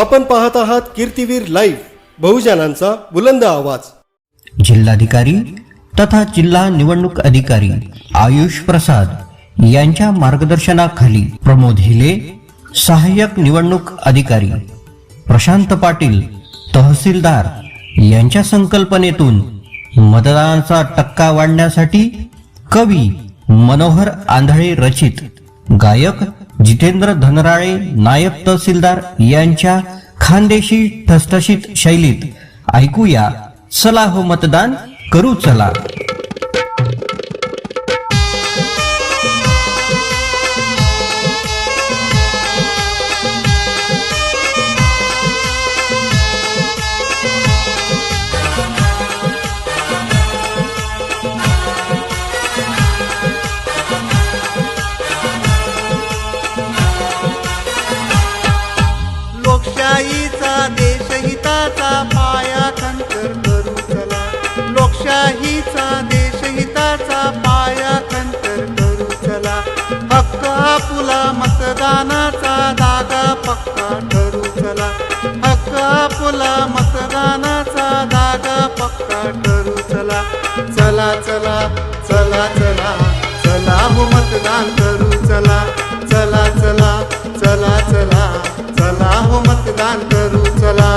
आपण पाहत आहात कीर्तीवीर लाईव्ह बहुजनांचा बुलंद आवाज. जिल्हाधिकारी तथा जिल्हा निवडणूक अधिकारी आयुष प्रसाद यांच्या मार्गदर्शनाखाली प्रमोद हिले सहाय्यक निवडणूक अधिकारी प्रशांत पाटील तहसीलदार यांच्या संकल्पनेतून मतदानाचा टक्का वाढण्यासाठी कवी मनोहर आंधळे रचित गायक जितेंद्र धनराळे नायब तहसीलदार यांच्या खानदेशी ठसठशीत शैलीत. ऐकूया चला हो मतदान करू चला. चला. हक्क आपुला मतदानाचा धागा पक्का ठरू चला. चला चला चला चला. चला हो मतदान करू चला. चला चला चला चला. चला हो मतदान करू चला.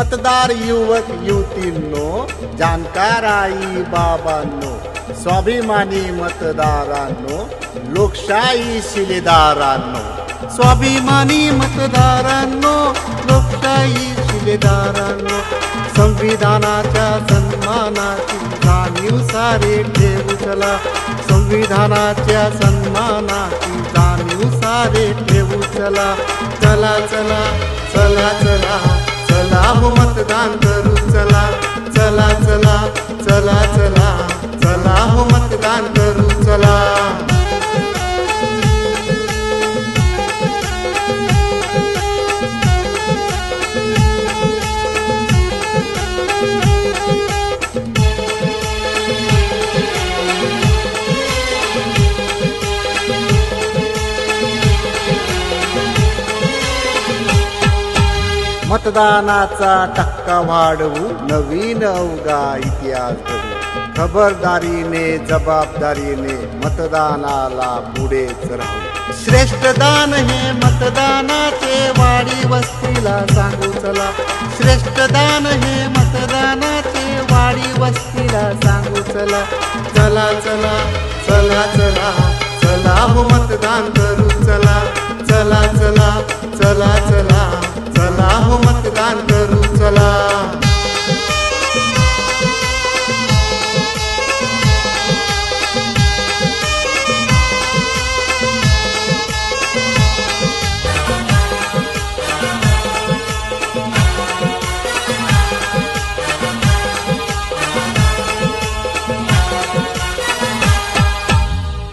मतदार युवक युवतींनो जाणकार आई बाबांनो स्वाभिमानी मतदारांनो लोकशाही शिलेदारांनो स्वाभिमानी मतदारांनो लोकशाही शिलेदारांनो संविधानाच्या सन्मानाची जाणीव सारे ठेवू चला. संविधानाच्या सन्मानाची जाणीव सारे ठेवू चला. चला चला चला चला. चला हो मतदान करू चला चला चला चला चला. चला हो मतदान करू चला. मतदानाचा टक्का वाढवू नवीन अवघा इतिहास खबरदारीने जबाबदारीने मतदानाला पुढेच राहू. श्रेष्ठ दान हे मतदानाचे वाडी वस्तीला सांगू चला. श्रेष्ठ दान हे मतदानाचे वाडी वस्तीला सांगू चला. चला चला चला चला. चला हो मतदान करू चला. चला चला. चला चला चला हो मतदान करू चला.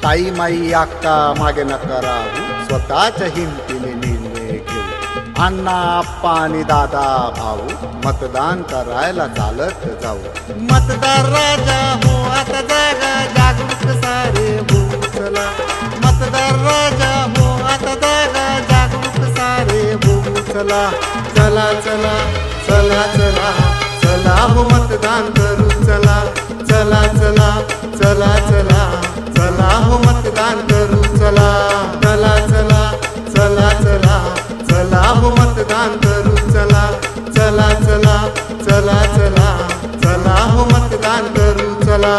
ताई माई आक्का मागे नका राहू स्वतःच्या हिमतीने निर्णय अण्णा आप्पा आणि दादा भाऊ मतदान करायला चालत जाऊ. मतदार राजा हो आता जागा जागृत सारे हो चला. मतदार राजा हो आता जागा जागृत सारे हो चला. चला चला चला चला. चला हो मतदान करू चला. चला चला चला चला. चला हो मतदान करू चला. चला चला. चला हो मतदान करू चला.